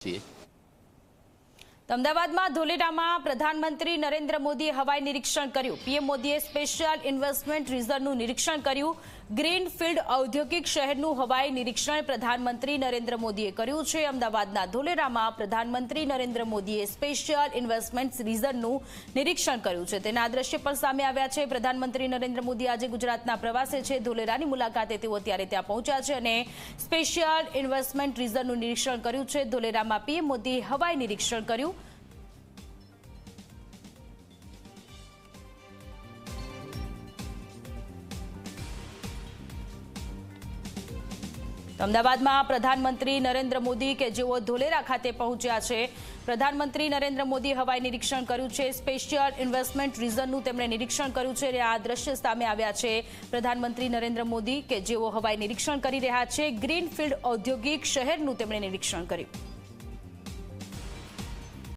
起 અમદાવાદમાં ધોલેરામાં પ્રધાનમંત્રી નરેન્દ્ર મોદીએ હવાઈ નિરીક્ષણ કર્યું. પીએમ મોદીએ સ્પેશિયલ ઇન્વેસ્ટમેન્ટ રિઝર્વનું નિરીક્ષણ કર્યું. ગ્રીનફિલ્ડ ઔદ્યોગિક શહેરનું હવાઈ નિરીક્ષણ પ્રધાનમંત્રી નરેન્દ્ર મોદીએ કર્યું છે. અમદાવાદના ધોલેરામાં પ્રધાનમંત્રી નરેન્દ્ર મોદીએ સ્પેશિયલ ઇન્વેસ્ટમેન્ટ રિઝર્વનું નિરીક્ષણ કર્યું છે. તેના દ્રશ્ય પણ સામે આવ્યા છે. પ્રધાનમંત્રી નરેન્દ્ર મોદી આજે ગુજરાતના પ્રવાસે છે. ધોલેરાની મુલાકાતે તેઓ અત્યારે ત્યાં પહોંચ્યા છે અને સ્પેશિયલ ઇન્વેસ્ટમેન્ટ રિઝર્વનું નિરીક્ષણ કર્યું છે. ધોલેરામાં પીએમ મોદીએ હવાઈ નિરીક્ષણ કર્યું. અમદાવાદમાં પ્રધાનમંત્રી નરેન્દ્ર મોદી કે જેઓ ધોલેરા ખાતે પહોંચ્યા છે, પ્રધાનમંત્રી નરેન્દ્ર મોદી હવાઈ નિરીક્ષણ કર્યું છે, સ્પેશિયલ ઇન્વેસ્ટમેન્ટ રિઝનનું તેમણે નિરીક્ષણ કર્યું છે અને આ દ્રશ્ય સામે આવ્યા છે. પ્રધાનમંત્રી નરેન્દ્ર મોદી કે જેઓ હવાઈ નિરીક્ષણ કરી રહ્યા છે, ગ્રીનફિલ્ડ ઔદ્યોગિક શહેરનું તેમણે નિરીક્ષણ કર્યું.